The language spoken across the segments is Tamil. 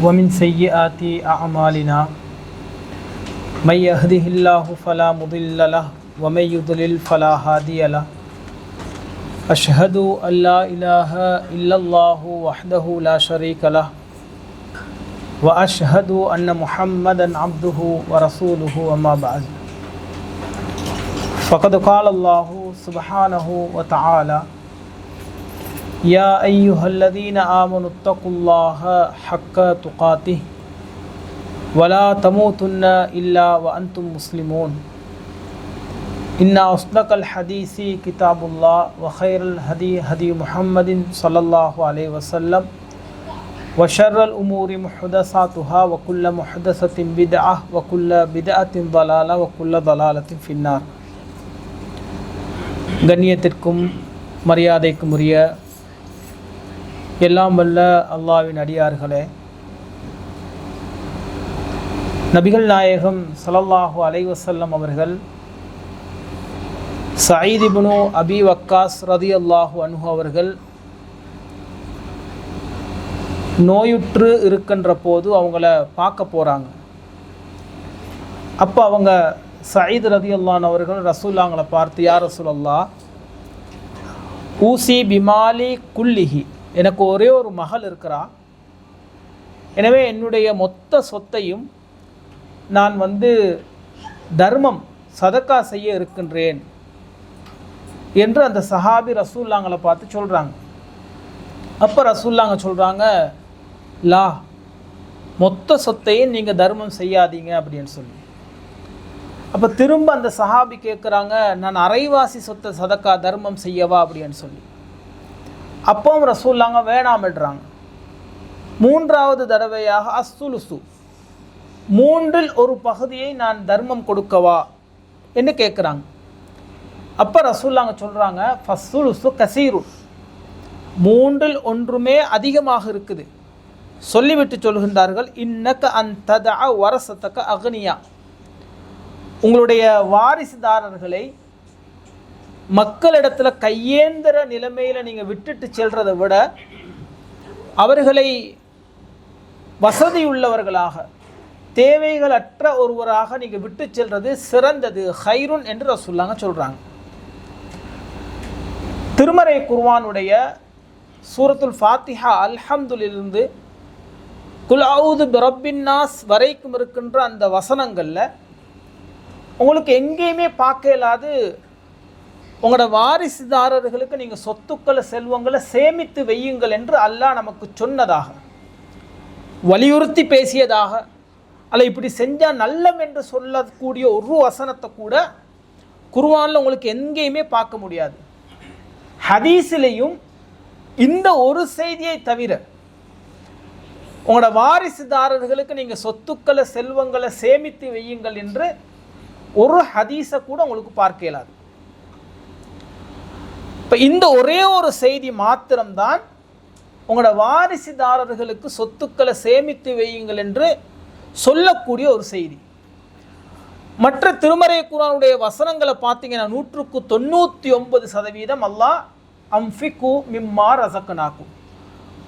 ومن سيئات أعمالنا من يهده الله فلا مضل له ومن يضلل فلا هادي له. أشهد أن لا إله إلا الله وحده لا شريك له وأشهد أن محمدا عبده ورسوله وما بعد. فقد قال الله سبحانه وتعالى يا أيها الذين آمنوا اتقوا الله حق تقاته ولا تموتن إلا وأنتم مسلمون إن أصدق الحديث كتاب الله وخير الهدي هدي محمد صلى الله عليه وسلم وشر الأمور محدثاتها وكل محدثة بدعة وكل بدعة ضلالة وكل ضلالة في النار கண்ணியத்திற்கும் மரியாதைக்கும் உரிய எல்லாம் வல்ல அல்லாவின் அடியார்களே. நபிகள் நாயகம் சலல்லாஹு அலைவசல்லம் அவர்கள் சயீத் அபி வக்காஸ் ரதி அல்லாஹு அன்ஹு அவர்கள் நோயுற்று இருக்கின்ற போது அவங்கள பார்க்க போகிறாங்க அப்போ அவங்க சயீத் ரதியல்லான் அவர்கள் ரசூல்லாங்களை பார்த்து யார் ரசூலல்லா ஊசி பிமாலி குல்லிஹி. எனக்கு ஒரே ஒரு மகள் இருக்கிறா. எனவே என்னுடைய மொத்த சொத்தையும் நான் வந்து தர்மம் சதக்கா செய்ய இருக்கின்றேன் என்று அந்த சஹாபி ரசூல்லாங்களை பார்த்து சொல்கிறாங்க அப்போ ரசூல்லாங்க சொல்கிறாங்க லா மொத்த சொத்தையும் நீங்கள் தர்மம் செய்யாதீங்க அப்படின்னு சொல்லி. அப்போ திரும்ப அந்த சஹாபி கேட்குறாங்க நான் அரைவாசி சொத்தை சதக்கா தர்மம் செய்யவா? அப்படின்னு சொல்லி. அப்பவும் ரசூல்லாங்க வேணாமிடுறாங்க மூன்றாவது தடவையாக அஸ்துலுசு மூன்றில் ஒரு பகுதியை நான் தர்மம் கொடுக்கவா? என்று கேட்குறாங்க அப்போ ரசூல்லாங்க சொல்கிறாங்க ஃபஸ்துலுசு கசீரு மூன்றில் ஒன்றுமே அதிகமாக இருக்குது. சொல்லிவிட்டு சொல்கின்றார்கள் இன்னக்க அந்த வரசத்தக்க அக்னியா. உங்களுடைய வாரிசுதாரர்களை மக்களிடத்தில் கையேந்திர நிலைமையில் நீங்கள் விட்டுட்டு செல்றதை விட அவர்களை வசதியுள்ளவர்களாக தேவைகளற்ற ஒருவராக நீங்கள் விட்டு செல்றது சிறந்தது ஹைருன் என்று ரசுல்லாங்க சொல்கிறாங்க திருமறை குர்வானுடைய சூரத்துல் ஃபாத்திஹா அல்ஹம்துலிருந்து குலாவுது பிரபின்னாஸ் வரைக்கும் இருக்கின்ற அந்த வசனங்களில் உங்களுக்கு எங்கேயுமே பார்க்க இல்லாது உங்களோட வாரிசுதாரர்களுக்கு நீங்கள் சொத்துக்களை செல்வங்களை சேமித்து வையுங்கள் என்று அல்லாஹ் நமக்கு சொன்னதாக வலியுறுத்தி பேசியதாக அல்ல இப்படி செஞ்சால் நல்லம் என்று சொல்லக்கூடிய ஒரு வசனத்தை கூட குர்வானில் உங்களுக்கு எங்கேயுமே பார்க்க முடியாது. ஹதீஸிலையும் இந்த ஒரு செய்தியை தவிர உங்களோட வாரிசுதாரர்களுக்கு நீங்கள் சொத்துக்களை செல்வங்களை சேமித்து வையுங்கள் என்று ஒரு ஹதீஸை கூட உங்களுக்கு பார்க்க இயலாது. இப்போ இந்த ஒரே ஒரு செய்தி மாத்திரம்தான் உங்களோட வாரிசுதாரர்களுக்கு சொத்துக்களை சேமித்து வையுங்கள் என்று சொல்லக்கூடிய ஒரு செய்தி. மற்ற திருமறை குரானுடைய வசனங்களை பார்த்தீங்கன்னா நூற்றுக்கு தொண்ணூற்றி ஒன்பது சதவீதம் அல்லாஹ் அம்ஃபிகு மிம்மா ரசக்கனாக்கும்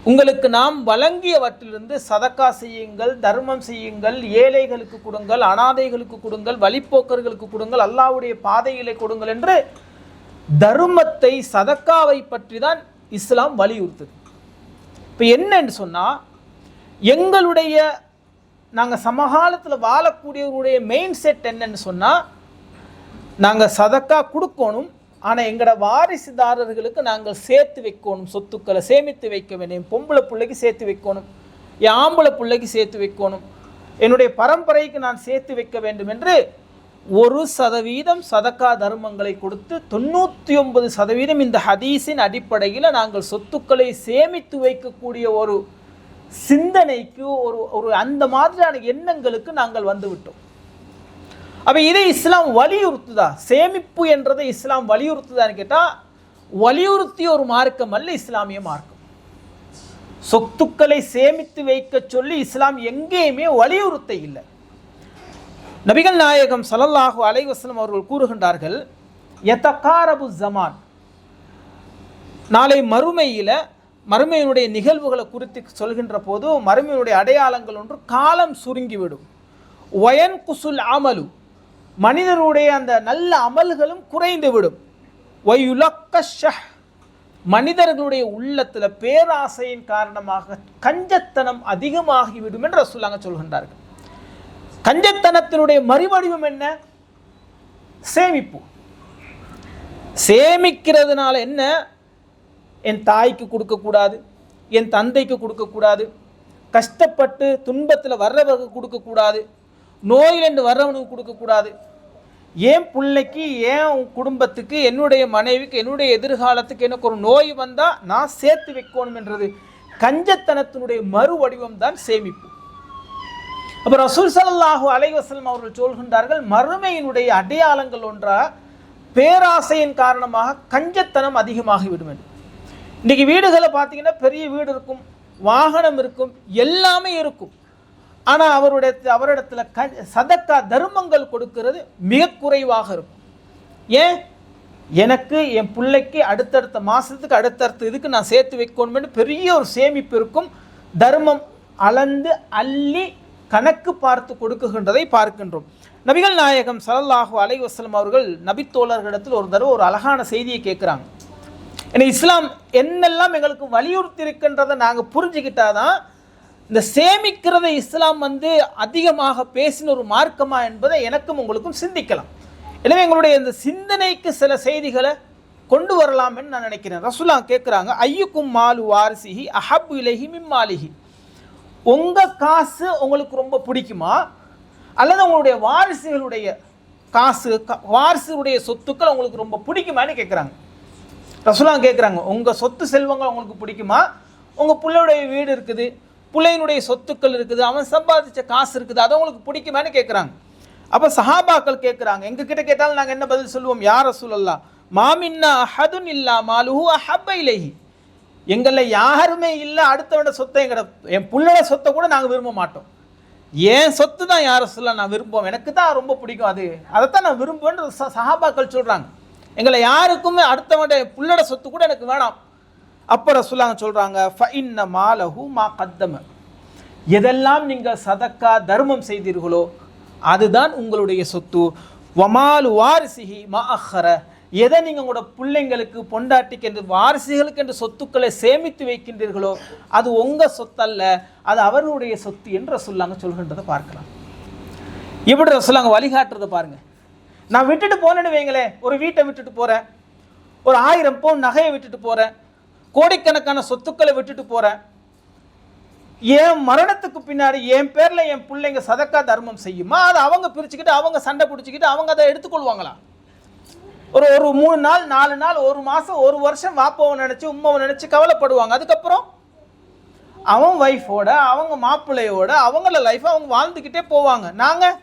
உங்களுக்கு நாம் வழங்கியவற்றிலிருந்து சதக்கா செய்யுங்கள் தர்மம் செய்யுங்கள் ஏழைகளுக்கு கொடுங்கள் அனாதைகளுக்கு கொடுங்கள் வழிப்போக்கர்களுக்கு கொடுங்கள் அல்லாவுடைய பாதைகளை கொடுங்கள் என்று தர்மத்தை சதக்காவை பற்றி தான் இஸ்லாம் வலியுறுத்துது. இப்போ என்னன்னு சொன்னால் எங்களுடைய நாங்கள் சமகாலத்தில் வாழக்கூடியவருடைய மெயின் செட் என்னன்னு சொன்னால் நாங்கள் சதக்கா கொடுக்கணும் ஆனால் எங்களோட வாரிசுதாரர்களுக்கு நாங்கள் சேர்த்து வைக்கணும் சொத்துக்களை சேமித்து வைக்க வேண்டும் பொம்பளை பிள்ளைக்கு சேர்த்து வைக்கணும் என் ஆம்பளை பிள்ளைக்கு சேர்த்து வைக்கணும் என்னுடைய பரம்பரைக்கு நான் சேர்த்து வைக்க வேண்டும் என்று ஒரு சதவீதம் சதக்கா தர்மங்களை கொடுத்து தொண்ணூற்றி ஒன்பது சதவீதம் இந்த ஹதீஸின் அடிப்படையில் நாங்கள் சொத்துக்களை சேமித்து வைக்கக்கூடிய ஒரு சிந்தனைக்கு ஒரு ஒரு அந்த மாதிரியான எண்ணங்களுக்கு நாங்கள் வந்துவிட்டோம். அப்போ இதை இஸ்லாம் வலியுறுத்துதா? சேமிப்பு என்றதை இஸ்லாம் வலியுறுத்துதான்னு கேட்டால் வலியுறுத்திய ஒரு மார்க்கம் அல்ல இஸ்லாமிய மார்க்கம். சொத்துக்களை சேமித்து வைக்க சொல்லி இஸ்லாம் எங்கேயுமே வலியுறுத்த இல்லை நபிகள் நாயகம் ஸல்லல்லாஹு அலைவசலம் அவர்கள் கூறுகின்றார்கள் எத்தக்காரபு ஜமான் நாளை மறுமையில் மறுமையினுடைய நிகழ்வுகளை குறித்து சொல்கின்ற போது மறுமையினுடைய அடையாளங்கள் ஒன்று காலம் சுருங்கிவிடும். வயன் குசுல் அமலு. மனிதருடைய அந்த நல்ல அமல்களும் குறைந்துவிடும். ஒயுலக்க ஷஹ். மனிதர்களுடைய உள்ளத்தில் பேராசையின் காரணமாக கஞ்சத்தனம் அதிகமாகிவிடும் என்று சொல்லாங்க சொல்கின்றார்கள். கஞ்சத்தனத்தினுடைய மறுவடிவம் என்ன? சேமிப்பு. சேமிக்கிறதுனால என்ன? என் தாய்க்கு கொடுக்கக்கூடாது என் தந்தைக்கு கொடுக்கக்கூடாது கஷ்டப்பட்டு துன்பத்தில் வர்றவருக்கு கொடுக்கக்கூடாது நோயிலிருந்து வர்றவனுக்கு கொடுக்கக்கூடாது. ஏன் பிள்ளைக்கு ஏன் குடும்பத்துக்கு என்னுடைய மனைவிக்கு என்னுடைய எதிர்காலத்துக்கு எனக்கு ஒரு நோய் வந்தால் நான் சேர்த்து வைக்கணும் என்றது கஞ்சத்தனத்தினுடைய மறு வடிவம் தான் சேமிப்பு. அப்போ ரசூல் சல்லாஹூ அலைஹி அவர்கள் சொல்கின்றார்கள் மறுமையினுடைய அடையாளங்கள் ஒன்றா பேராசையின் காரணமாக கஞ்சத்தனம் அதிகமாகிவிடும் என்று. இன்றைக்கி வீடுகளை பார்த்தீங்கன்னா பெரிய வீடு இருக்கும் வாகனம் இருக்கும் எல்லாமே இருக்கும். ஆனால் அவருடைய அவரிடத்துல க சதக்கா தர்மங்கள் கொடுக்கிறது மிக குறைவாக இருக்கும். ஏன்? எனக்கு என் பிள்ளைக்கு அடுத்தடுத்த மாதத்துக்கு அடுத்தடுத்த இதுக்கு நான் சேர்த்து வைக்கணும்னு பெரிய ஒரு சேமிப்பு இருக்கும். தர்மம் அளந்து அள்ளி கணக்கு பார்த்து கொடுக்குகின்றதை பார்க்கின்றோம். நபிகள் நாயகம் சலல்லாஹு அலை வஸல்லம் அவர்கள் நபித்தோழர்களிடத்தில் ஒரு தடவை ஒரு அழகான செய்தியை கேட்குறாங்க. ஏன்னா இஸ்லாம் என்னெல்லாம் எங்களுக்கு வலியுறுத்தி இருக்கின்றதை நாங்கள் புரிஞ்சுக்கிட்டாதான் இந்த சேமிக்கிறதை இஸ்லாம் வந்து அதிகமாக பேசின ஒரு மார்க்கமா என்பதை எனக்கும் உங்களுக்கும் சிந்திக்கலாம். எனவே எங்களுடைய இந்த சிந்தனைக்கு சில செய்திகளை கொண்டு வரலாம்னு நான் நினைக்கிறேன். ரசூலா கேட்குறாங்க ஐயுக்கும் மாலு வாரிசிஹி அஹப் இலஹி மிம்மாலிஹி. உங்கள் காசு உங்களுக்கு ரொம்ப பிடிக்குமா? அல்லது உங்களுடைய வாரிசுகளுடைய காசு க- வாரிசுடைய சொத்துக்கள் உங்களுக்கு ரொம்ப பிடிக்குமான்னு கேட்குறாங்க ரசுலாம் கேட்குறாங்க உங்கள் சொத்து செல்வங்கள் உங்களுக்கு பிடிக்குமா? உங்கள் பிள்ளையுடைய வீடு இருக்குது பிள்ளையினுடைய சொத்துக்கள் இருக்குது அவன் சம்பாதிச்ச காசு இருக்குது அது உங்களுக்கு பிடிக்குமான்னு கேட்குறாங்க அப்போ சஹாபாக்கள் கேட்குறாங்க எங்கள் கிட்டே கேட்டாலும் நாங்கள் என்ன பதில் சொல்லுவோம்? யார் ரசூலல்லா மாமின்னா அஹதுன் இல்லா மாலுஹு அஹப்ப இலைஹி. எங்களில் யாருமே இல்லை அடுத்தவன சொத்தை என் புள்ளோட சொத்தை கூட நாங்கள் விரும்ப மாட்டோம். என் சொத்து தான் யார் சொல்ல நான் விரும்புவோம். எனக்கு தான் ரொம்ப பிடிக்கும் அது. அதைத்தான் நான் விரும்புவேன்னு ச- சஹாபாக்கள் சொல்கிறாங்க எங்களை யாருக்குமே அடுத்தவன்ட புள்ளோட சொத்து கூட எனக்கு வேணாம். அப்போ ரசூலாங்க சொல்கிறாங்க ஃபைன்ன மாலஹு மா கத்தம. எதெல்லாம் நீங்கள் சதக்கா தர்மம் செய்தீர்களோ அதுதான் உங்களுடைய சொத்து. வமாலு வாரிசிஹி மா அஹ்ர எதை நீங்கள் உங்களோட பிள்ளைங்களுக்கு பொண்டாட்டிக்கு என்று வாரிசுகளுக்கு என்று சொத்துக்களை சேமித்து வைக்கின்றீர்களோ அது உங்கள் சொத்தல்ல அது அவர்களுடைய சொத்து என்று சொல்லாங்க சொல்கின்றதை பார்க்கலாம். இப்படி சொல்லாங்க வழிகாட்டுறதை பாருங்கள் நான் விட்டுட்டு போனேன்னு வைங்களேன் ஒரு வீட்டை விட்டுட்டு போகிறேன் ஒரு ஆயிரம் பவுன் நகையை விட்டுட்டு போகிறேன் கோடிக்கணக்கான சொத்துக்களை விட்டுட்டு போகிறேன் என் மரணத்துக்கு பின்னாடி என் பேரில் என் பிள்ளைங்க சதக்கா தர்மம் செய்யுமா? அதை அவங்க பிரிச்சுக்கிட்டு அவங்க சண்டை பிடிச்சிக்கிட்டு அவங்க அதை எடுத்துக்கொள்வாங்களா? ஒரு ஒரு மூணு நாள் நாலு நாள் ஒரு மாதம் ஒரு வருஷம் வாப்பாவை நினச்சி உம்மாவை நினச்சி கவலைப்படுவாங்க. அதுக்கப்புறம் அவன் ஒய்ஃபோட அவங்க மாப்பிள்ளையோட அவங்கள லைஃப்பை அவங்க வாழ்ந்துக்கிட்டே போவாங்க. நாங்கள்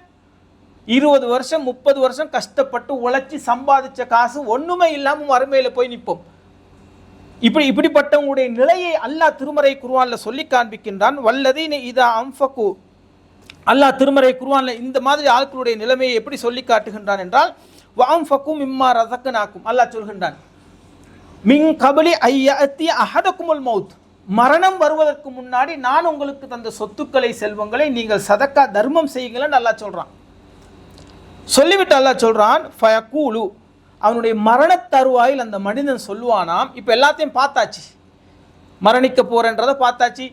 இருபது வருஷம் முப்பது வருஷம் கஷ்டப்பட்டு உழைச்சி சம்பாதிச்ச காசு ஒன்றுமே இல்லாமல் வறுமையில் போய் நிற்போம் இப்படி இப்படிப்பட்டவங்களுடைய நிலையை அல்லாஹ் திருமறை குருவானில் சொல்லி காண்பிக்கின்றான். வல்லதீன இதா அம்ஃபகு அல்லாஹ் திருமறை குருவானில் இந்த மாதிரி ஆட்களுடைய நிலைமையை எப்படி சொல்லி காட்டுகின்றான் என்றால் வாம் ஃபக்கும் மிம்மா நாக்கும் அல்லாஹ் சொல்கின்றான். மின் கபலி ஐயத்தி அஹதக்குமுல் மவுத் மரணம் வருவதற்கு முன்னாடி நான் உங்களுக்கு தந்த சொத்துக்களை செல்வங்களை நீங்கள் சதக்கா தர்மம் செய்யுங்களேன்னு நல்லா சொல்கிறான் சொல்லிவிட்டு அல்லாஹ் சொல்கிறான் ஃபயக்கூலு அவனுடைய மரணத் தருவாயில் அந்த மனிதன் சொல்லுவானாம் இப்போ எல்லாத்தையும் பார்த்தாச்சு. மரணிக்க போகிறன்றதை பார்த்தாச்சு.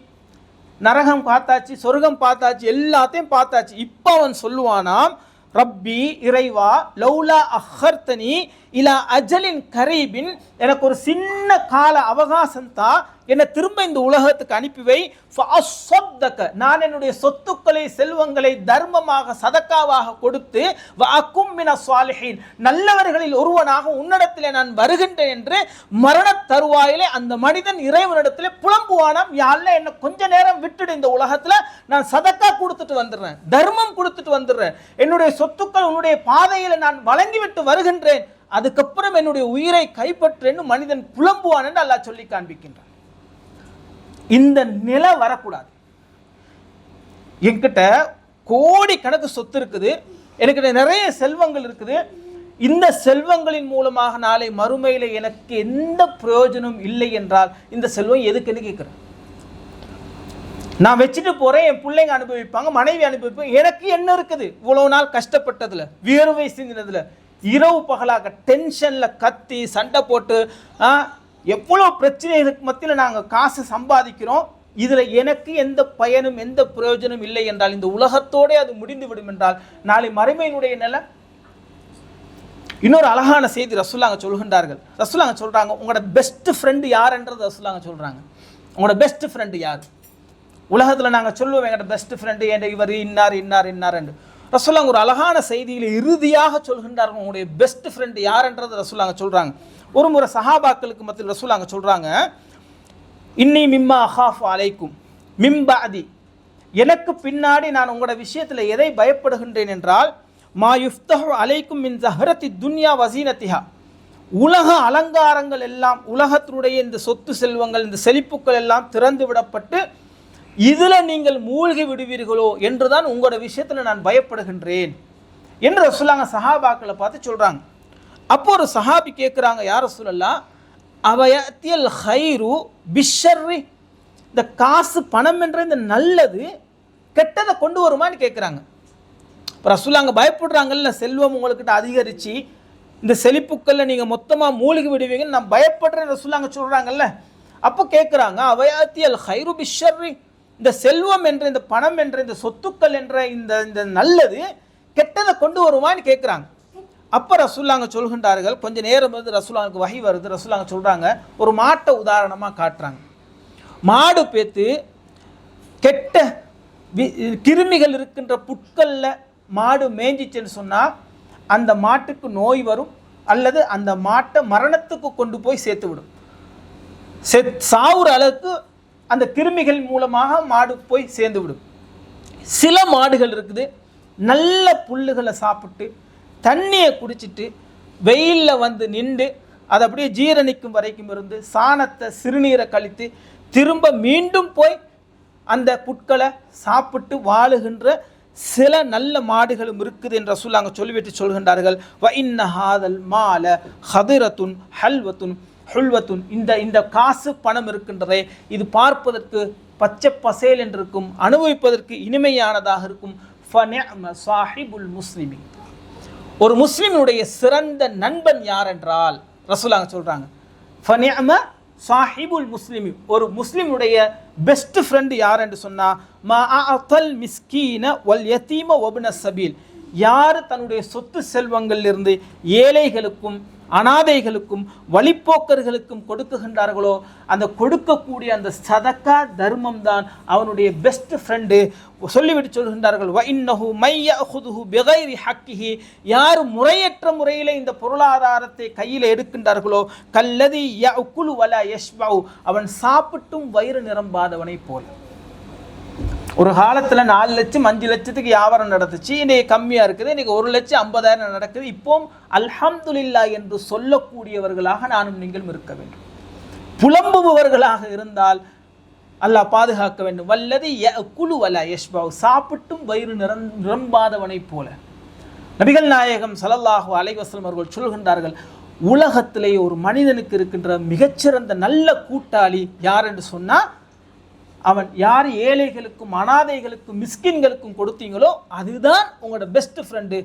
நரகம் பார்த்தாச்சு சொர்க்கம் பார்த்தாச்சு எல்லாத்தையும் பார்த்தாச்சு. இப்போ அவன் சொல்லுவானாம் ரப்பி இறைவா லௌலா அஹர்த்தனி இலா அஜலின் கரீபின். எனக்கு ஒரு சின்ன கால அவகாசம் தான் என்னை திரும்ப இந்த உலகத்துக்கு அனுப்பி வை. நான் என்னுடைய சொத்துக்களை செல்வங்களை தர்மமாக சதக்காவாக கொடுத்து வாக்கும் மின நல்லவர்களில் ஒருவனாக உன்னிடத்திலே நான் வருகின்றேன் என்று மரண தருவாயிலே அந்த மனிதன் இறைவனிடத்திலே புலம்புவானாம். யாழ்ல என்ன கொஞ்ச நேரம் விட்டுடு இந்த உலகத்தில் நான் சதக்கா கொடுத்துட்டு வந்துடுறேன் தர்மம் கொடுத்துட்டு வந்துடுறேன். என்னுடைய சொத்துக்கள் உன்னுடைய பாதையில் நான் வழங்கிவிட்டு வருகின்றேன். அதுக்கப்புறம் என்னுடைய உயிரை கைப்பற்றேன்னு மனிதன் புலம்புவான் என்று அல்லாஹ் சொல்லி காண்பிக்கின்றான். இந்த நிலை வரக்கூடாது. என்கிட்ட கோடி கணக்கு சொத்து இருக்குது. என்கிட்ட நிறைய செல்வங்கள் இருக்குது. இந்த செல்வங்களின் மூலமாக நாளை மறுமையில் எனக்கு எந்த பிரயோஜனம் இல்லை என்றால் இந்த செல்வம் எதுக்குன்னு கேட்குறேன் நான் வச்சுட்டு போகிறேன் என் பிள்ளைங்க அனுபவிப்பாங்க மனைவி அனுபவிப்பாங்க. எனக்கு என்ன இருக்குது? இவ்வளோ நாள் கஷ்டப்பட்டதில் வியர்வை சிந்தினதில் இரவு பகலாக டென்ஷனில் கத்தி சண்டை போட்டு எவ்வளோ பிரச்சனை பிரச்சனைகளுக்கு மத்தியில் நாங்கள் காசு சம்பாதிக்கிறோம்? இதில் எனக்கு எந்த பயனும் எந்த பிரயோஜனம் இல்லை என்றால் இந்த உலகத்தோடே அது முடிந்து விடும் என்றால் நாளை மறுமையினுடைய நிலை. இன்னொரு அழகான செய்தி ரசூலாங்க சொல்கின்றார்கள். ரசூலாங்க சொல்கிறாங்க உங்களோட பெஸ்ட் ஃப்ரெண்டு யாருன்றது ரசூலாங்க சொல்கிறாங்க உங்களோட பெஸ்ட் ஃப்ரெண்டு யார்? உலகத்தில் நாங்கள் சொல்லுவோம் எங்களோட பெஸ்ட் ஃப்ரெண்டு என்ற இவர் இன்னார் இன்னார் இன்னார் என்று. ரசூலாங்க ஒரு அழகான செய்தியில் இறுதியாக சொல்கின்றார்கள் உங்களுடைய பெஸ்ட் ஃப்ரெண்டு யாருன்றது ரசூலாங்க சொல்கிறாங்க ஒரு முறை சஹாபாக்களுக்கு மத்தியில் சொல்வாங்க சொல்கிறாங்க இன்னி மிம்மா ஹாஃப் அலைக்கும் மிம்பாதி எனக்கு பின்னாடி நான் உங்களோட விஷயத்தில் எதை பயப்படுகின்றேன் என்றால் மா யுஃப்தஹு அலைக்கும் மின் ஜஹரத்தி துன்யா வசீனத்திஹா உலக அலங்காரங்கள் எல்லாம் உலகத்தினுடைய இந்த சொத்து செல்வங்கள் இந்த செழிப்புக்கள் எல்லாம் திறந்து விடப்பட்டு இதில் நீங்கள் மூழ்கி விடுவீர்களோ என்றுதான் உங்களோட விஷயத்தில் நான் பயப்படுகின்றேன் என்று சொல்லாங்க சஹாபாக்களை பார்த்து சொல்கிறாங்க அப்போ ஒரு சஹாபி கேட்குறாங்க யாரை சொல்லலாம் அவயத்தியல் ஹைரு பிஷர்ரி இந்த காசு பணம் என்ற இந்த நல்லது கெட்டதை கொண்டு வருமான்னு கேட்குறாங்க இப்போ ரசூலாங்க பயப்படுறாங்கல்ல செல்வம் உங்கள்கிட்ட அதிகரித்து இந்த செழிப்புக்களில் நீங்கள் மொத்தமாக மூழ்கி விடுவீங்கன்னு நான் பயப்படுறேன் ரசூலாங்க சொல்கிறாங்கல்ல அப்போ கேட்குறாங்க அவயாத்தியல் ஹைரு பிஷர்ரி இந்த செல்வம் என்ற இந்த பணம் என்ற இந்த சொத்துக்கள் என்ற இந்த இந்த நல்லது கெட்டதை கொண்டு வருமான்னு கேட்குறாங்க அப்போ ரசூல்லாங்க சொல்கின்றார்கள் கொஞ்சம் நேரம் வந்து ரசூலாங்களுக்கு வகை வருது ரசூலாங்க சொல்கிறாங்க ஒரு மாட்டை உதாரணமாக காட்டுறாங்க. மாடு பேத்து கெட்ட வி- கிருமிகள் இருக்கின்ற புட்களில் மாடு மேய்ஞ்சிச்சுன்னு சொன்னால் அந்த மாட்டுக்கு நோய் வரும் அல்லது அந்த மாட்டை மரணத்துக்கு கொண்டு போய் சேர்த்து விடும். செ சாவுற அளவுக்கு அந்த கிருமிகள் மூலமாக மாடு போய் சேர்ந்து விடும். சில மாடுகள் இருக்குது நல்ல புல்லுகளை சாப்பிட்டு தண்ணியை குடிச்சிட்டு வெயிலில் வந்து நின்று அதை அப்படியே ஜீரணிக்கும் வரைக்கும் இருந்து சாணத்தை சிறுநீரை கழித்து திரும்ப மீண்டும் போய் அந்த புட்களை சாப்பிட்டு வாழுகின்ற சில நல்ல மாடுகளும் இருக்குது என்று அங்கே சொல்லிவிட்டு சொல்கின்றார்கள். வ இன்ன ஹாதல் மால ஹதிரத்துன் ஹல்வத்துன் ஹுல்வத்துன். இந்த இந்த காசு பணம் இருக்கின்றதே இது பார்ப்பதற்கு பச்சை பசேல் என்று இருக்கும் அனுபவிப்பதற்கு இனிமையானதாக இருக்கும். ஃபனே சாஹிபுல் முஸ்லிமின். ஒரு முஸ்லீமினுடைய சிறந்த நண்பன் யார் என்றால் ரசூலாங்க சொல்கிறாங்க ஃபனியம சாஹிபுல் முஸ்லிமி. ஒரு முஸ்லிமுடைய பெஸ்ட் ஃப்ரெண்டு யார் என்று சொன்னால் மா அத்தல் மிஸ்கீன ஒல் யத்தீம வப்ன சபீல். யார் தன்னுடைய சொத்து செல்வங்களிலிருந்து ஏழைகளுக்கும் அனாதைகளுக்கும் வழிப்போக்கர்களுக்கும் கொடுக்குகின்றார்களோ அந்த கொடுக்கக்கூடிய அந்த சதக்கா தர்மம் தான் அவனுடைய பெஸ்ட் ஃப்ரெண்டு சொல்லிவிட்டு சொல்கின்றார்கள் வ இன்னஹு மையஹுதுஹு பிகைரி ஹக்கிஹி. யார் முறையற்ற முறையில் இந்த பொருளாதாரத்தை கையில் எடுக்கின்றார்களோ கல்லதி யஅகுலு வலா யஷ்பஉ. அவன் சாப்பிட்டும் வயிறு நிரம்பாதவனைப் போல. ஒரு காலத்தில் நாலு லட்சம் அஞ்சு லட்சத்துக்கு வியாபாரம் நடந்துச்சு. இன்னைக்கு கம்மியாக இருக்குது. இன்னைக்கு ஒரு லட்சம் ஐம்பதாயிரம் நடக்குது. இப்போவும் அல்ஹம்துலில்லா என்று சொல்லக்கூடியவர்களாக நானும் நீங்களும் இருக்க வேண்டும். புலம்புபவர்களாக இருந்தால் அல்லாஹ் பாதுகாக்க வேண்டும். வல்லது குழு வல யஷ்பாவ். சாப்பிட்டும் வயிறு நிரம் நிரம்பாதவனைப் போல. நபிகள் நாயகம் சலல்லாஹு அலைஹி அவர்கள் சொல்கின்றார்கள் உலகத்திலே ஒரு மனிதனுக்கு இருக்கின்ற மிகச்சிறந்த நல்ல கூட்டாளி யார் என்று சொன்னால் அவன் யார் ஏழைகளுக்கும் அனாதைகளுக்கும் மிஸ்கின்களுக்கும் கொடுத்தீங்களோ அதுதான் உங்களோட பெஸ்ட் ஃப்ரெண்டு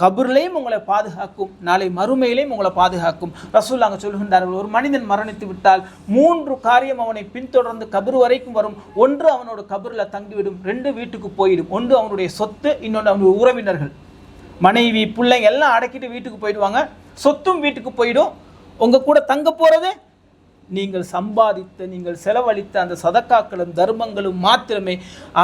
கபர்லையும் உங்களை பாதுகாக்கும் நாளை மறுமையிலையும் உங்களை பாதுகாக்கும். ரசூல் அங்கே சொல்கின்றார்கள் ஒரு மனிதன் மரணித்து விட்டால் மூன்று காரியம் அவனை பின்தொடர்ந்து கபர் வரைக்கும் வரும். ஒன்று அவனோட கபரில் தங்கிவிடும் ரெண்டு வீட்டுக்கு போயிடும். ஒன்று அவனுடைய சொத்து இன்னொன்று அவனுடைய உறவினர்கள். மனைவி பிள்ளைங்க எல்லாம் அடக்கிட்டு வீட்டுக்கு போயிடுவாங்க. சொத்தும் வீட்டுக்கு போயிடும். உங்கள் கூட தங்க போகிறது நீங்கள் சம்பாதித்த நீங்கள் செலவழித்த அந்த சதக்காக்களும் தர்மங்களும் மாத்திரமே.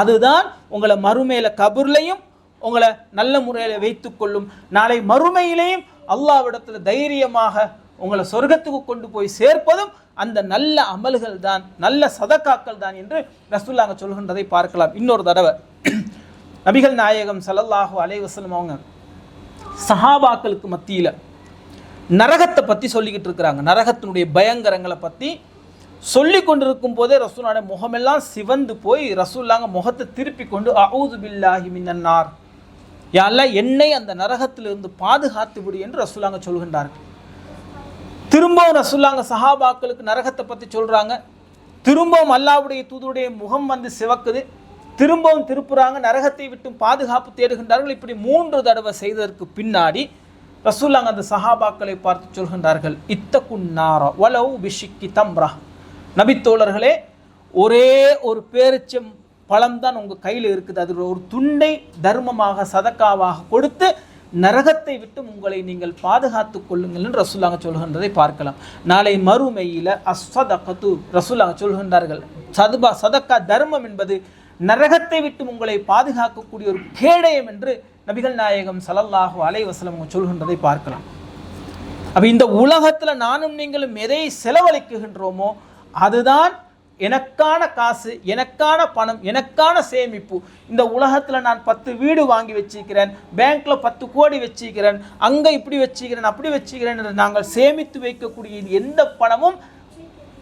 அதுதான் உங்களை மறுமையில் கபூர்லையும் உங்களை நல்ல முறையில் வைத்துக்கொள்ளும். நாளை மறுமையிலேயும் அல்லாவிடத்தில் தைரியமாக உங்களை சொர்க்கத்துக்கு கொண்டு போய் சேர்ப்பதும் அந்த நல்ல அமல்கள் தான் நல்ல சதக்காக்கள் தான் என்று ரசூல்லாங்க சொல்கின்றதை பார்க்கலாம். இன்னொரு தடவை. நபிகள் நாயகம் ஸல்லல்லாஹு அலைவசலம் அவங்க சஹாபாக்களுக்கு மத்தியில் நரகத்தை பற்றி சொல்லிக்கிட்டு இருக்கிறாங்க. நரகத்தினுடைய பயங்கரங்களை பற்றி சொல்லி கொண்டிருக்கும் போதே ரசூலான முகமெல்லாம் சிவந்து போய் ரசூல்லாங்க முகத்தை திருப்பி கொண்டு அவுது பில்லாஹி மின்னன்னார் யாரெல்லாம் என்னை அந்த நரகத்திலிருந்து பாதுகாத்து விடு என்று ரசூலாங்க சொல்கின்றார்கள். திரும்பவும் ரசூல்லாங்க சஹாபாக்களுக்கு நரகத்தை பற்றி சொல்கிறாங்க திரும்பவும் அல்லாவுடைய தூதுடைய முகம் வந்து சிவக்குது. திரும்பவும் திருப்புறாங்க நரகத்தை விட்டு பாதுகாப்பு தேடுகின்றார்கள். இப்படி மூன்று தடவை செய்ததற்கு பின்னாடி ரசூல்லாங்க அந்த சஹாபாக்களை பார்த்து சொல்கின்றார்கள் இத்தகுன்னார வலவு பிஷிக்கி தம்ரா. நபித்தோழர்களே ஒரே ஒரு பேரிச்சம் பழம்தான் உங்கள் கையில் இருக்குது. அதில் ஒரு துண்டை தர்மமாக சதக்காவாக கொடுத்து நரகத்தை விட்டு உங்களை நீங்கள் பாதுகாத்து கொள்ளுங்கள் என்று ரசூல்லாங்க சொல்கின்றதை பார்க்கலாம். நாளை மறுமையில் அஸ்வதகத்து ரசூல்லாங்க சொல்கின்றார்கள் சதுபா சதக்கா தர்மம் என்பது நரகத்தை விட்டு உங்களை பாதுகாக்கக்கூடிய ஒரு கேடயம் என்று நபிகள் நாயகம் சலல்லாஹு அலைவசலம் அவங்க சொல்கின்றதை பார்க்கலாம். அப்போ இந்த உலகத்தில் நானும் நீங்களும் எதை செலவழிக்குகின்றோமோ அதுதான் எனக்கான காசு எனக்கான பணம் எனக்கான சேமிப்பு. இந்த உலகத்தில் நான் பத்து வீடு வாங்கி வச்சிருக்கிறேன் பேங்க்கில் பத்து கோடி வச்சிருக்கிறேன் அங்கே இப்படி வச்சுக்கிறேன் அப்படி வச்சுக்கிறேன் என்று நாங்கள் சேமித்து வைக்கக்கூடிய எந்த பணமும்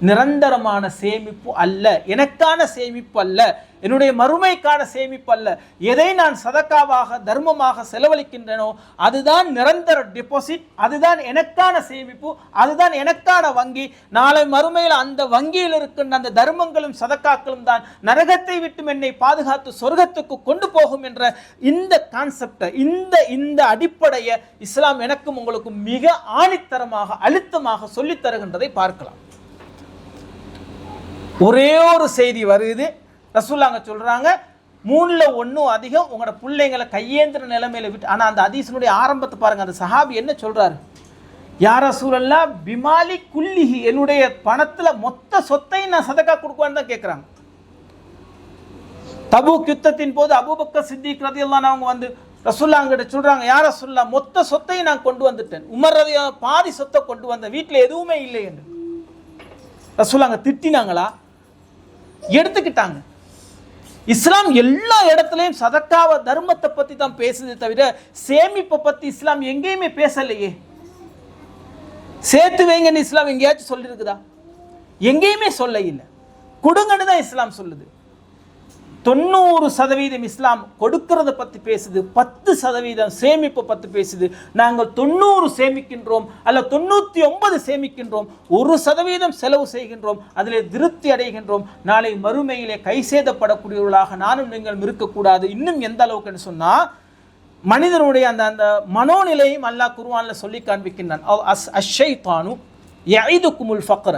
நிரந்தரமான சேமிப்பு அல்ல. எனக்கான சேமிப்பு அல்ல. என்னுடைய மறுமைக்கான சேமிப்பு அல்ல. எதை நான் சதக்காவாக தர்மமாக செலவழிக்கின்றனோ அதுதான் நிரந்தர டெபாசிட் அதுதான் எனக்கான சேமிப்பு அதுதான் எனக்கான வங்கி. நாளை மறுமையில் அந்த வங்கியில் இருக்கின்ற அந்த தர்மங்களும் சதக்காக்களும் தான் நரகத்தை விட்டு என்னை பாதுகாத்து சொர்க்கத்துக்கு கொண்டு போகும் என்ற இந்த கான்செப்டை இந்த இந்த அடிப்படையை இஸ்லாம் எனக்கும் உங்களுக்கும் மிக ஆணித்தரமாக அழுத்தமாக சொல்லித் தருகின்றதை பார்க்கலாம். ஒரே ஒரு செய்தி வருது. ரசூல்லாங்க சொல்கிறாங்க மூணில் ஒன்றும் அதிகம் உங்களோட பிள்ளைங்களை கையேந்திர நிலைமையில் விட்டு ஆனால் அந்த அதீசனுடைய ஆரம்பத்தை பாருங்கள் அந்த சஹாபி என்ன சொல்கிறாரு யார சூழல்லா பிமாலி குல்லிஹி என்னுடைய பணத்தில் மொத்த சொத்தையும் நான் சதக்கா கொடுக்குவான்னு தான் கேட்குறாங்க தபூக் யுத்தத்தின் போது அபூபக்கர் சித்திக் ரதியெல்லாம் அவங்க வந்து ரசுல்லாங்கிட்ட சொல்கிறாங்க யார ரசுல்லா மொத்த சொத்தையும் நான் கொண்டு வந்துட்டேன். உமர் ரதியா பாதி சொத்தை கொண்டு வந்தேன். வீட்டில் எதுவுமே இல்லை என்று. ரசுல்லாங்க திட்டினாங்களா? எடுத்துக்கிட்டாங்க. இஸ்லாம் எல்லா இடத்துலையும் சதக்காவ தர்மத்தை பத்தி தான் பேசுதே தவிர சேமிப்பை பத்தி இஸ்லாம் எங்கேயுமே பேசலையே. சேர்த்து வைங்கன்னு இஸ்லாம் எங்கேயாச்சும் சொல்லியிருக்குதா? எங்கேயுமே சொல்ல இல்லை கொடுங்கன்னு தான் இஸ்லாம் சொல்லுது. தொண்ணூறு சதவீதம் இஸ்லாம் கொடுக்கறத பற்றி பேசுது பத்து சதவீதம் சேமிப்பை பற்றி பேசுது. நாங்கள் தொண்ணூறு சேமிக்கின்றோம் அல்ல தொண்ணூற்றி ஒன்பது சேமிக்கின்றோம். ஒரு சதவீதம் செலவு செய்கின்றோம் அதிலே திருப்தி அடைகின்றோம். நாளை மறுமையிலே கை சேதப்படக்கூடியவர்களாக நானும் நீங்கள் இருக்கக்கூடாது. இன்னும் எந்த அளவுக்குன்னு சொன்னால் மனிதனுடைய அந்த அந்த மனோநிலையும் அல்லாஹ் குருவானில் சொல்லி காண்பிக்கின்றான். அவ் அஸ் எய்து குமுல் ஃபக்ர.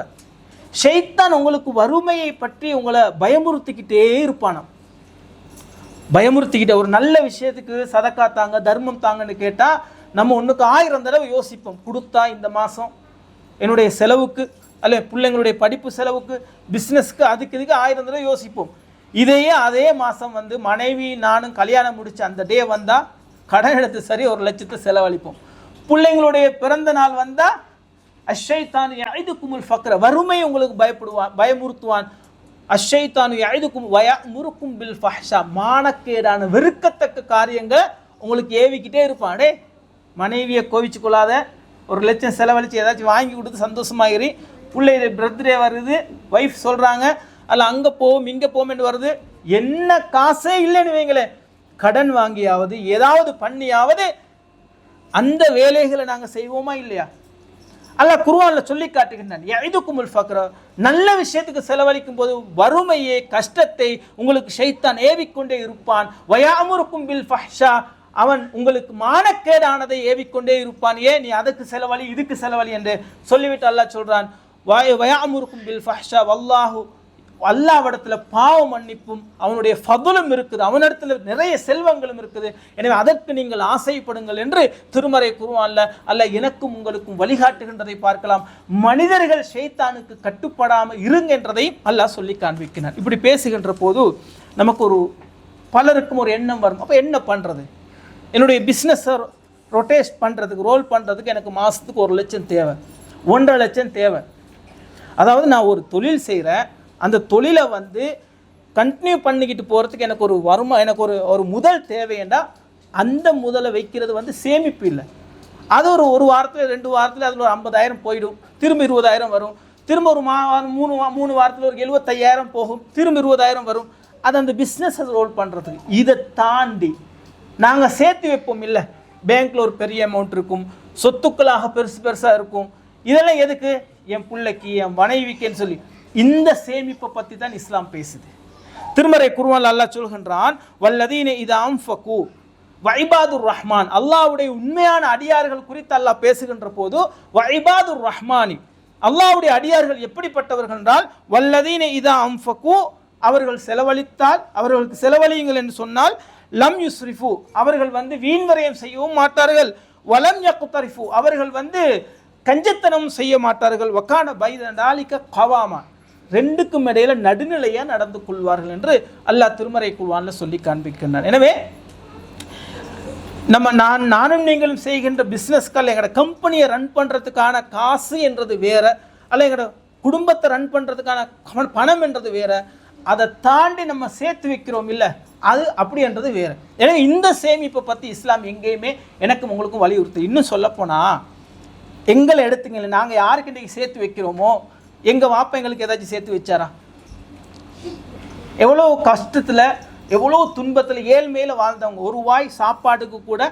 ஷைத்தான் உங்களுக்கு வறுமையை பற்றி உங்களை பயமுறுத்திக்கிட்டே இருப்பானாம். பயமுறுத்திக்கிட்ட ஒரு நல்ல விஷயத்துக்கு சதக்கா தாங்க தர்மம் தாங்கன்னு கேட்டால் நம்ம ஒன்றுக்கு ஆயிரம் தடவை யோசிப்போம். கொடுத்தா இந்த மாதம் என்னுடைய செலவுக்கு அல்ல பிள்ளைங்களுடைய படிப்பு செலவுக்கு பிஸ்னஸ்க்கு அதுக்கு இதுக்கு ஆயிரம் தடவை யோசிப்போம். இதையே அதே மாதம் வந்து மனைவி நானும் கல்யாணம் முடித்த அந்த டே வந்தால் கடன் எடுத்து சரி ஒரு லட்சத்தை செலவழிப்போம். பிள்ளைங்களுடைய பிறந்த நாள் வந்தால் அஷைத்தான் ஐதுக்குமுல் ஃபக்ர. வறுமை உங்களுக்கு பயப்படுவான் பயமுறுத்துவான். அஷைத்தானு எழுதுக்கும் வய முறுக்கும் பில் ஃபஹ்ஷா மானக்கேடான வெறுக்கத்தக்க காரியங்கள் உங்களுக்கு ஏவிக்கிட்டே இருப்பான். டே மனைவியை கோவிச்சு கொள்ளாத ஒரு லட்சம் செலவழித்து ஏதாச்சும் வாங்கி கொடுத்து சந்தோஷமாகிறி பிள்ளைய பர்த்டே வருது ஒய்ஃப் சொல்கிறாங்க அல்ல அங்கே போவோம் இங்கே போவோம்னு வருது. என்ன காசே இல்லைன்னு வைங்களேன். கடன் வாங்கியாவது ஏதாவது பண்ணியாவது அந்த வேலைகளை நாங்கள் செய்வோமா இல்லையா? அல்லாஹ் குர்ஆன்ல சொல்லி காட்டுகின்றான் யஇதுக்குமுல் ஃபக்ர. நல்ல விஷயத்துக்கு செலவழிக்கும் போது வறுமையை கஷ்டத்தை உங்களுக்கு ஷைத்தான் ஏவிக்கொண்டே இருப்பான். வயாமுருக்கும் பில் ஃபஹ்ஷா. அவன் உங்களுக்கு மானக்கேடானதை ஏவிக்கொண்டே இருப்பான். ஏன் நீ அதுக்கு செலவழி இதுக்கு செலவழி? என்று சொல்லிவிட்டு அல்லாஹ் சொல்றான் வய வயாமுருக்கும் பில் ஃபஹ்ஷா. வல்லாஹு அல்லாவிடத்தில் பாவ மன்னிப்பும் அவனுடைய ஃபதுலும் இருக்குது அவனிடத்தில் நிறைய செல்வங்களும் இருக்குது. எனவே அதற்கு நீங்கள் ஆசைப்படுங்கள் என்று திருமறை குருவான்ல அல்ல எனக்கும் உங்களுக்கும் வழிகாட்டுகின்றதை பார்க்கலாம். மனிதர்கள் ஷைத்தானுக்கு கட்டுப்படாமல் இருங்க என்றதையும் அல்லாஹ் சொல்லி காண்பிக்கிறார் இப்படி பேசுகின்ற போது நமக்கு ஒரு பலருக்கும் ஒரு எண்ணம் வரும். அப்போ என்ன பண்ணுறது என்னுடைய பிஸ்னஸை ரொட்டேட் பண்ணுறதுக்கு ரோல் பண்ணுறதுக்கு எனக்கு மாதத்துக்கு ஒரு லட்சம் தேவை. ஒன்றரை லட்சம் தேவை. அதாவது நான் ஒரு தொழில் செய்கிறேன் அந்த தொழிலை வந்து கண்டினியூ பண்ணிக்கிட்டு போகிறதுக்கு எனக்கு ஒரு வருமா எனக்கு ஒரு ஒரு முதல் தேவைன்னா அந்த முதலை வைக்கிறது வந்து சேமிப்பு இல்லை. அது ஒரு ஒரு வாரத்தில் ரெண்டு வாரத்தில் அதில் ஒரு ஐம்பதாயிரம் போயிடும். திரும்ப இருபதாயிரம் வரும். திரும்ப ஒரு மா மூணு வா- மூணு வாரத்தில் ஒரு எழுபத்தையாயிரம் போகும். திரும்ப இருபதாயிரம் வரும். அது அந்த பிஸ்னஸை ரோல் பண்ணுறதுக்கு இதை தாண்டி நாங்கள் சேர்த்து வைப்போம் இல்லை. பேங்க்கில் ஒரு பெரிய அமௌண்ட் இருக்கும். சொத்துக்களாக பெருசு பெருசாக இருக்கும். இதெல்லாம் எதுக்கு? என் பிள்ளைக்கு என் மனைவிக்குன்னு சொல்லி. இந்த சேமிப்பை பற்றி தான் இஸ்லாம் பேசுது. திருமறை குருவான் அல்லாஹ் சொல்கின்றான் வல்லதீன இது அம்ஃபகு வைபாதுர் ரஹ்மான். அல்லாவுடைய உண்மையான அடியார்கள் குறித்து அல்லாஹ் பேசுகின்ற போது வைபாதுர் ரஹ்மானி. அல்லாவுடைய அடியார்கள் எப்படிப்பட்டவர்கள் என்றால் வல்லதீன இதா அம்ஃபகு அவர்கள் செலவழித்தால் அவர்களுக்கு செலவழியுங்கள் என்று சொன்னால் லம் யுஸ்ரிஃபு. அவர்கள் வந்து வீண் செய்யவும் மாட்டார்கள். வலம் யக்குத்தரிஃபு அவர்கள் வந்து கஞ்சத்தனம் செய்ய மாட்டார்கள். வக்கான பைத நாளிக்க கவாமா. ரெண்டுக்கும் இடையில நடுநிலையாக நடந்து கொள்வார்கள் என்று அல்லாஹ் திருமறை குல்வான்ல சொல்லி காண்பிக்கின்றான். எனவே நம்ம நான் நானும் நீங்களும் செய்கின்ற பிஸ்னஸ்கள் எங்களோட கம்பெனியை ரன் பண்ணுறதுக்கான காசு என்றது வேற அல்ல எங்களோட குடும்பத்தை ரன் பண்ணுறதுக்கான பணம் என்றது வேற அதை தாண்டி நம்ம சேர்த்து வைக்கிறோம் இல்லை அது அப்படின்றது வேறு. எனவே இந்த சேமிப்பை பற்றி இஸ்லாம் எங்கேயுமே எனக்கும் உங்களுக்கும் வலியுறுத்து. இன்னும் சொல்லப்போனால் எங்களை எடுத்துங்களேன் நாங்கள் யாருக்கு இன்றைக்கி சேர்த்து வைக்கிறோமோ எங்கள் வாப்பா எங்களுக்கு ஏதாச்சும் சேர்த்து வச்சாரா? எவ்வளோ கஷ்டத்தில் எவ்வளோ துன்பத்தில் ஏழ்மையில் வாழ்ந்தவங்க ஒரு வாய் சாப்பாட்டுக்கு கூட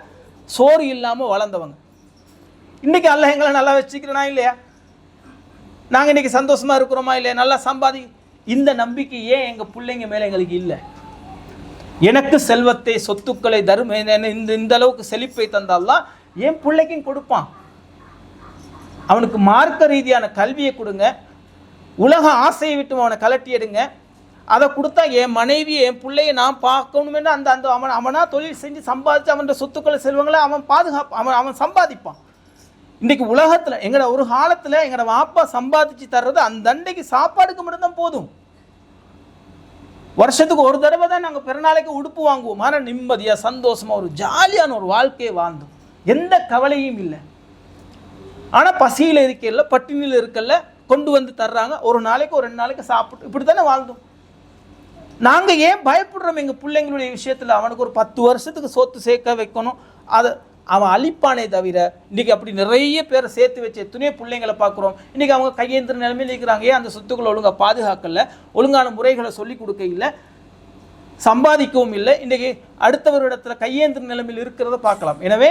சோறு இல்லாமல் வளர்ந்தவங்க. இன்றைக்கி அல்ல எங்களை நல்லா வச்சுக்கிறனா இல்லையா? நாங்கள் இன்றைக்கி சந்தோஷமாக இருக்கிறோமா இல்லையா? நல்லா சம்பாதி இந்த நம்பிக்கை ஏன் எங்கள் பிள்ளைங்க மேலே எங்களுக்கு இல்லை? எனக்கு செல்வத்தை சொத்துக்களை தரும் இந்த இந்த அளவுக்கு செழிப்பை தந்தால்தான் என் பிள்ளைக்கும் கொடுப்பான். அவனுக்கு மார்க்க ரீதியான கல்வியை கொடுங்க. உலக ஆசையை விட்டு அவனை கலட்டி எடுங்க அதை கொடுத்தா என் மனைவி என் பிள்ளையை நான் பார்க்கணுமென்னு அந்த அந்த அவன் அவனாக தொழில் செஞ்சு சம்பாதிச்சு அவன் சொத்துக்களை செல்வங்களை அவன் பாதுகாப்பு அவன் அவன் சம்பாதிப்பான். இன்றைக்கி உலகத்தில் எங்களோட ஒரு காலத்தில் எங்களோட வாப்பா சம்பாதிச்சு தர்றது அந்த அன்றைக்கு சாப்பாடுக்கு மட்டும்தான் போதும். வருஷத்துக்கு ஒரு தடவை தான் நாங்கள் பிறநாளைக்கு உடுப்பு வாங்குவோம். ஆனால் நிம்மதியாக சந்தோஷமாக ஒரு ஜாலியான ஒரு வாழ்க்கையை வாழ்ந்தோம். எந்த கவலையும் இல்லை. ஆனால் பசியில் இருக்கல பட்டினியில் இருக்கல கொண்டு வந்து தர்றாங்க. ஒரு நாளைக்கு ஒரு ரெண்டு நாளைக்கு சாப்பிட்டு இப்படி தானே வாழ்ந்தோம். நாங்கள் ஏன் பயப்படுறோம் எங்கள் பிள்ளைங்களுடைய விஷயத்தில்? அவனுக்கு ஒரு பத்து வருஷத்துக்கு சொத்து சேர்க்க வைக்கணும். அதை அவன் அழிப்பானே தவிர இன்றைக்கி அப்படி நிறைய பேரை சேர்த்து வச்சு எத்தனையோ பிள்ளைங்களை பார்க்குறோம். இன்றைக்கி அவங்க கையேந்திர நிலைமையில் இருக்கிறாங்க. ஏன் அந்த சொத்துக்களை ஒழுங்காக பாதுகாக்கல? ஒழுங்கான முறைகளை சொல்லி கொடுக்க இல்லை. சம்பாதிக்கவும் இல்லை. இன்றைக்கி அடுத்தவரிடத்தில் கையேந்திர நிலைமையில் இருக்கிறத பார்க்கலாம். எனவே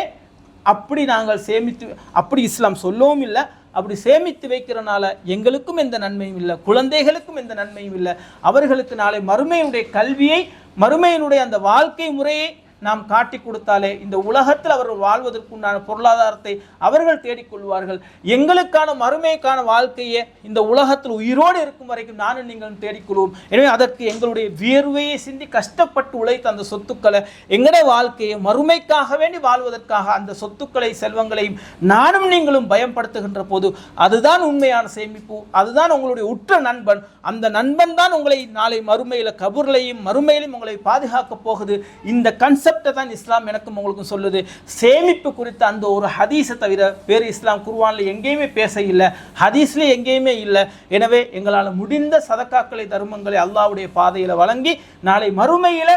அப்படி நாங்கள் சேமித்து அப்படி இஸ்லாம் சொல்லவும் இல்லை. அப்படி சேமித்து வைக்கிறனால எங்களுக்கும் எந்த நன்மையும் இல்லை குழந்தைகளுக்கும் எந்த நன்மையும் இல்லை. அவர்களுக்கு நாளை மறுமையினுடைய கல்வியை மறுமையினுடைய அந்த வாழ்க்கை முறையை நாம் காட்டி கொடுத்தாலே இந்த உலகத்தில் அவர்கள் வாழ்வதற்குண்டான பொருளாதாரத்தை அவர்கள் தேடிக்கொள்வார்கள். எங்களுக்கான மறுமைக்கான வாழ்க்கையை இந்த உலகத்தில் உயிரோடு இருக்கும் வரைக்கும் நானும் நீங்களும் தேடிக்கொள்வோம். எனவே அதற்கு எங்களுடைய வியர்வையை சிந்தி கஷ்டப்பட்டு உழைத்த அந்த சொத்துக்களை எங்களுடைய வாழ்க்கையை மறுமைக்காக வேண்டி வாழ்வதற்காக அந்த சொத்துக்களை செல்வங்களையும் நானும் நீங்களும் பயன்படுத்துகின்ற போது அதுதான் உண்மையான சேமிப்பு அதுதான் உங்களுடைய உற்ற நண்பன். அந்த நண்பன் தான் உங்களை நாளை மறுமையில் கபூர்லையும் மறுமையிலும் உங்களை பாதுகாக்கப் போகுது. இந்த கன்செப்ட் தான் இஸ்லாம் எனக்கும் உங்களுக்கும் சொல்லுது. சேமிப்பு குறித்த அந்த ஒரு ஹதீஸை தவிர வேறு இஸ்லாம் குர்ஆன்ல எங்கேயுமே பேச இல்லை ஹதீஸ்ல எங்கேயுமே இல்லை. எனவே எங்களால் முடிந்த சதக்காக்களை தர்மங்களை அல்லாஹ்வுடைய பாதையில் வழங்கி நாளை மறுமையில்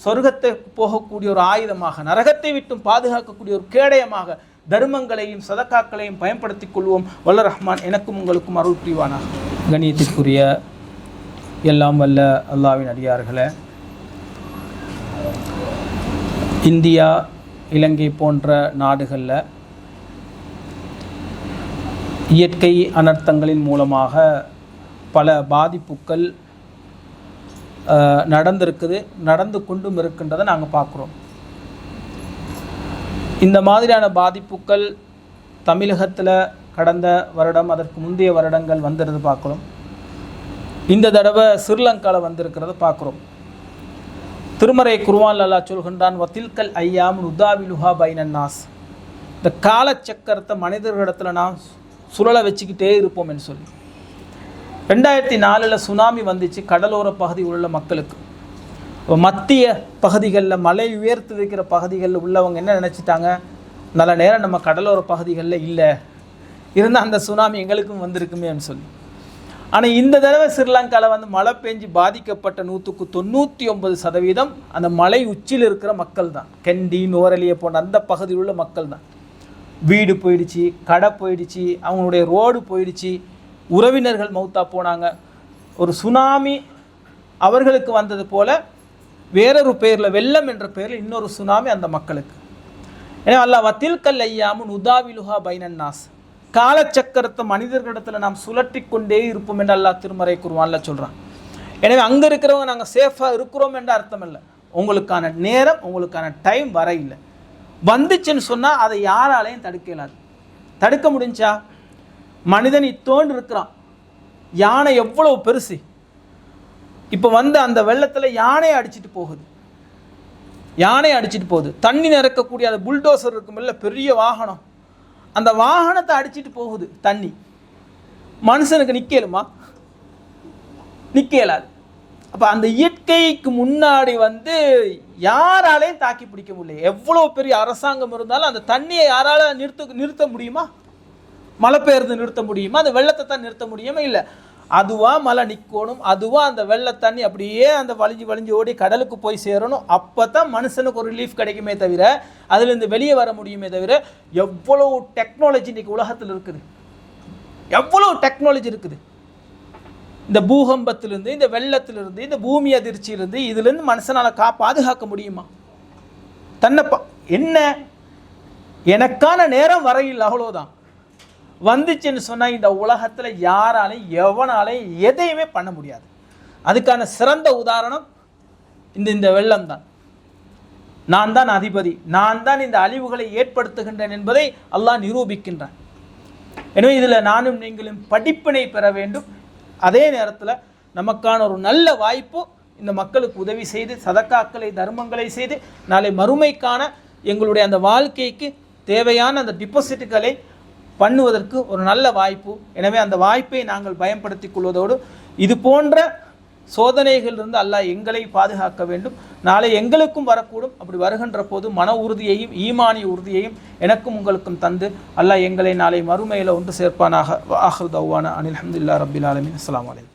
சொர்க்கத்தை போகக்கூடிய ஒரு ஆயுதமாக நரகத்தை விட்டும் பாதுகாக்கக்கூடிய ஒரு கேடயமாக தர்மங்களையும் சதக்காக்களையும் பயன்படுத்திக் கொள்வோம். வல்ல ரஹ்மான் எனக்கும் உங்களுக்கும் அருள் புரிவானாக. கணியத்திற்குரிய எல்லாம் வல்ல அல்லாவின் அடியார்களை இந்தியா இலங்கை போன்ற நாடுகளில் இயற்கை அனர்த்தங்களின் மூலமாக பல பாதிப்புகள் நடந்திருக்குது நடந்து கொண்டும் இருக்கின்றதை நாங்கள் பார்க்குறோம். இந்த மாதிரியான பாதிப்புகள் தமிழகத்தில் கடந்த வருடம் அதற்கு முந்தைய வருடங்கள் வந்துடுறது பார்க்குறோம். இந்த தடவை ஸ்ரீலங்காவில் வந்திருக்கிறத பார்க்குறோம். திருமறை குருவான் அல்லாஹ் சொல்கின்றான் வத்தில்கல் ஐயாம் உதாவிலுஹா பைனன்னாஸ். இந்த காலச்சக்கரத்தை மனிதர்களிடத்தில் நான் சுழலை வச்சுக்கிட்டே இருப்போம் என்று சொல்லி. ரெண்டாயிரத்தி நாலில் சுனாமி வந்துச்சு கடலோர பகுதி உள்ள மக்களுக்கு. மத்திய பகுதிகளில் மலை உயர்த்து வைக்கிற பகுதிகளில் உள்ளவங்க என்ன நினச்சிட்டாங்க? நல்ல நேரம் நம்ம கடலோர பகுதிகளில் இல்லை. இருந்தால் அந்த சுனாமி எங்களுக்கும் வந்திருக்குமேன்னு சொல்லி. ஆனால் இந்த தடவை ஸ்ரீலங்காவில் வந்து மழை பெஞ்சு பாதிக்கப்பட்ட நூற்றுக்கு தொண்ணூற்றி ஒன்பது சதவீதம் அந்த மலை உச்சியில் இருக்கிற மக்கள் தான் கெண்டி நோரலியை போன்ற அந்த பகுதியில் உள்ள மக்கள் தான் வீடு போயிடுச்சு கடை போயிடுச்சு அவங்களுடைய ரோடு போயிடுச்சு உறவினர்கள் மௌத்தா போனாங்க. ஒரு சுனாமி அவர்களுக்கு வந்தது போல் வேறொரு பெயரில் வெள்ளம் என்ற பெயரில் இன்னொரு சுனாமி அந்த மக்களுக்கு. ஏன்னா அல்லாஹ் வத்தில் கல் ஐயாமுன் உதாவிலுஹா பைனன் நாஸ் காலச்சக்கரத்தை மனிதர்களிடத்தில் நாம் சுழற்றி கொண்டே இருப்போம் என்று அல்லா திருமறை குருவான்ல சொல்கிறான் எனவே அங்கே இருக்கிறவங்க நாங்கள் சேஃபாக இருக்கிறோம் என்ற அர்த்தம் இல்லை உங்களுக்கான நேரம் உங்களுக்கான டைம் வர இல்லை. வந்துச்சுன்னு சொன்னால் அதை யாராலையும் தடுக்க இயலாது. தடுக்க முடிஞ்சா? மனிதன் இத்தோண்டு இருக்கிறான். யானை எவ்வளவு பெருசு. இப்போ வந்து அந்த வெள்ளத்தில் யானையை அடிச்சிட்டு போகுது. யானை அடிச்சிட்டு போகுது. தண்ணி நிறக்கக்கூடிய அந்த புல்டோசர் இருக்குமில்ல பெரிய வாகனம். அந்த வாகனத்தை அடிச்சிட்டு போகுது தண்ணி. மனுஷனுக்கு நிற்கலுமா நிற்கலாது அப்போ அந்த இயற்கைக்கு முன்னாடி வந்து யாராலையும் தாக்கி பிடிக்க முடியல. எவ்வளோ பெரிய அரசாங்கம் இருந்தாலும் அந்த தண்ணியை யாரால நிறுத்த நிறுத்த முடியுமா? மழை பெயர்ந்து நிறுத்த முடியுமா? அந்த வெள்ளத்தை தான் நிறுத்த முடியுமா? இல்லை அதுவா மழை நிற்கணும் அதுவா அந்த வெள்ளை தண்ணி அப்படியே அந்த வலிஞ்சு வலிஞ்சு ஓடி கடலுக்கு போய் சேரணும். அப்போ தான் மனுஷனுக்கு ஒரு ரிலீஃப் கிடைக்குமே தவிர அதுலேருந்து வெளியே வர முடியுமே தவிர எவ்வளோ டெக்னாலஜி இன்னைக்கு உலகத்தில் இருக்குது. எவ்வளோ டெக்னாலஜி இருக்குது. இந்த பூகம்பத்திலிருந்து இந்த வெள்ளத்திலிருந்து இந்த பூமி அதிர்ச்சியிலிருந்து இதுலேருந்து மனுஷனால் கா பாதுகாக்க முடியுமா? தன்னை என்ன? எனக்கான நேரம் வரையில் அவ்வளோதான் வந்துச்சுன்னு சொன்னால் இந்த உலகத்தில் யாராலையும் எவனாலையும் எதையுமே பண்ண முடியாது. அதுக்கான சிறந்த உதாரணம் இந்த இந்த வெள்ளம் தான். நான் தான் அதிபதி நான் தான் இந்த அழிவுகளை ஏற்படுத்துகின்றேன் என்பதை அல்லாஹ் நிரூபிக்கின்றான். எனவே இதில் நானும் நீங்களும் படிப்பினை பெற வேண்டும். அதே நேரத்தில் நமக்கான ஒரு நல்ல வாய்ப்பு இந்த மக்களுக்கு உதவி செய்து சதக்காக்களை தர்மங்களை செய்து நாளை மறுமைக்கான எங்களுடைய அந்த வாழ்க்கைக்கு தேவையான அந்த டிபாசிட்டுகளை பண்ணுவதற்கு ஒரு நல்ல வாய்ப்பு. எனவே அந்த வாய்ப்பை நாங்கள் பயன்படுத்தி கொள்வதோடு இது போன்ற சோதனைகளிலிருந்து அல்லாஹ் எங்களை பாதுகாக்க வேண்டும். நாளை எங்களுக்கும் வரக்கூடும். அப்படி வருகின்ற போது மன உறுதியையும் ஈமானிய உறுதியையும் எனக்கும் உங்களுக்கும் தந்து அல்லாஹ் எங்களை நாளை மறுமையில் ஒன்று சேர்ப்பானாக. ஆஹர் தௌவான அனில் அஹமதுல்லா ரபில் ஆலமின். அஸ்லாம் வலைக்கம்